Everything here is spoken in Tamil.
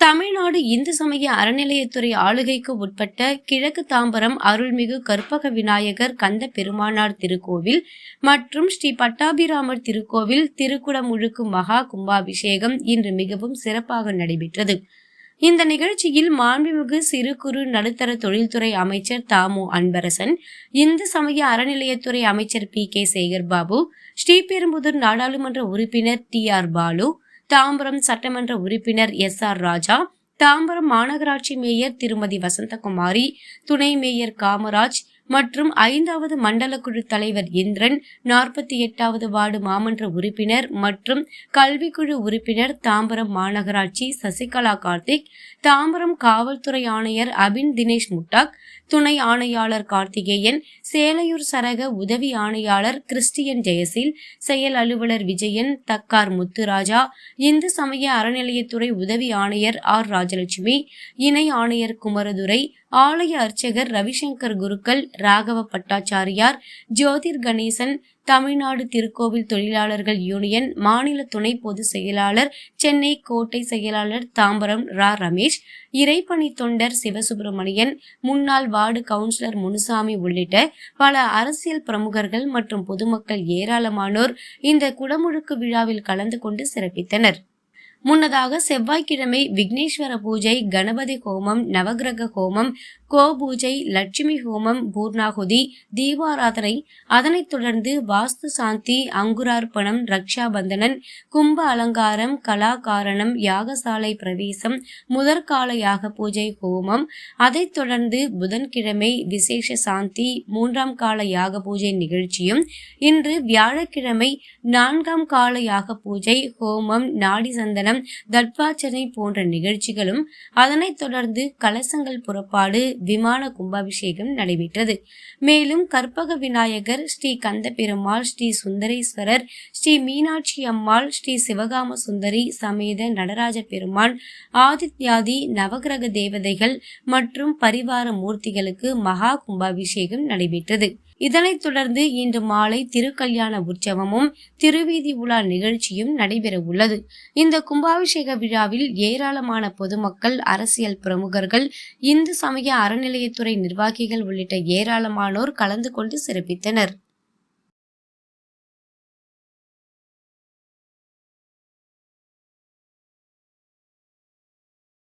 தமிழ்நாடு இந்து சமய அறநிலையத்துறை ஆளுகைக்கு உட்பட்ட கிழக்கு தாம்பரம் அருள்மிகு கற்பக விநாயகர் கந்த பெருமானார் திருக்கோவில் மற்றும் ஸ்ரீ பட்டாபிராமர் திருக்கோவில் திருக்குடமுழுக்கு மகா கும்பாபிஷேகம் இன்று மிகவும் சிறப்பாக நடைபெற்றது. இந்த நிகழ்ச்சியில் மாண்புமிகு சிறு குறு நடுத்தர தொழில்துறை அமைச்சர் தாமு அன்பரசன் இந்து சமய அறநிலையத்துறை அமைச்சர் பி கே சேகர் பாபு ஸ்ரீபெரும்புதூர் நாடாளுமன்ற உறுப்பினர் டி ஆர் பாலு தாம்பரம் சட்டமன்ற உறுப்பினர் எஸ் ஆர் ராஜா தாம்பரம் மாநகராட்சி மேயர் திருமதி வசந்தகுமாரி துணை மேயர் காமராஜ் மற்றும் ஐந்தாவது மண்டல குழு தலைவர் இந்திரன் நாற்பத்தி எட்டாவது வார்டு மாமன்ற உறுப்பினர் மற்றும் கல்விக்குழு உறுப்பினர் தாம்பரம் மாநகராட்சி சசிகலா கார்த்திக் தாம்பரம் காவல்துறை ஆணையர் அபின் தினேஷ் முட்டாக் துணை ஆணையாளர் கார்த்திகேயன் சேலையூர் சரக உதவி ஆணையாளர் கிறிஸ்டியன் ஜெயசில் செயல் அலுவலர் விஜயன் தக்கார் முத்துராஜா இந்து சமய அறநிலையத்துறை உதவி ஆணையர் ஆர் ராஜலட்சுமி இணை ஆணையர் குமரதுரை ஆலய அர்ச்சகர் ரவிசங்கர் குருக்கள் ராகவ பட்டாச்சாரியார் ஜோதிர் கணேசன் தமிழ்நாடு திருக்கோவில் தொழிலாளர்கள் யூனியன் மாநில துணை பொதுச் செயலாளர் சென்னை கோட்டை செயலாளர் தாம்பரம் ரா. ரமேஷ் இறைப்பணி தொண்டர் சிவசுப்பிரமணியன் முன்னாள் வார்டு கவுன்சிலர் முனுசாமி உள்ளிட்ட பல அரசியல் பிரமுகர்கள் மற்றும் பொதுமக்கள் ஏராளமானோர் இந்த குடமுழுக்கு விழாவில் கலந்து கொண்டு சிறப்பித்தனர். முன்னதாக செவ்வாய்க்கிழமை விக்னேஸ்வர பூஜை கணபதி ஹோமம் நவகிரக ஹோமம் கோபூஜை லட்சுமி ஹோமம் பூர்ணாகுதி தீபாராதனை அதனைத் தொடர்ந்து வாஸ்து சாந்தி அங்குரார்ப்பணம் ரக்ஷாபந்தனன் கும்ப அலங்காரம் கலாகாரணம் யாகசாலை பிரவேசம் முதற்கால யாக பூஜை ஹோமம் அதைத் தொடர்ந்து புதன்கிழமை விசேஷ சாந்தி மூன்றாம் கால யாக பூஜை நிகழ்ச்சியும் இன்று வியாழக்கிழமை நான்காம் கால யாக பூஜை ஹோமம் நாடி சந்தனம் தட்பாச்சனை போன்ற நிகழ்ச்சிகளும் அதனைத் தொடர்ந்து கலசங்கள் புறப்பாடு விமான கும்பாபிஷேகம் நடைபெற்றது. மேலும் கற்பக விநாயகர் ஸ்ரீ கந்த பெருமாள் ஸ்ரீ சுந்தரேஸ்வரர் ஸ்ரீ மீனாட்சி அம்மாள் ஸ்ரீ சிவகாம சுந்தரி சமேத நடராஜ பெருமாள் ஆதித்யாதி நவகிரக தேவதைகள் மற்றும் பரிவார மூர்த்திகளுக்கு மகா கும்பாபிஷேகம் நடைபெற்றது. இதனைத் தொடர்ந்து இன்று மாலை திருக்கல்யாண உற்சவமும் திருவீதி உலா நிகழ்ச்சியும் நடைபெற உள்ளது இந்த கும்பாபிஷேக விழாவில் ஏராளமான பொதுமக்கள் அரசியல் பிரமுகர்கள் இந்து சமய அறநிலையத்துறை நிர்வாகிகள் உள்ளிட்ட ஏராளமானோர் கலந்து கொண்டு சிறப்பித்தனர்.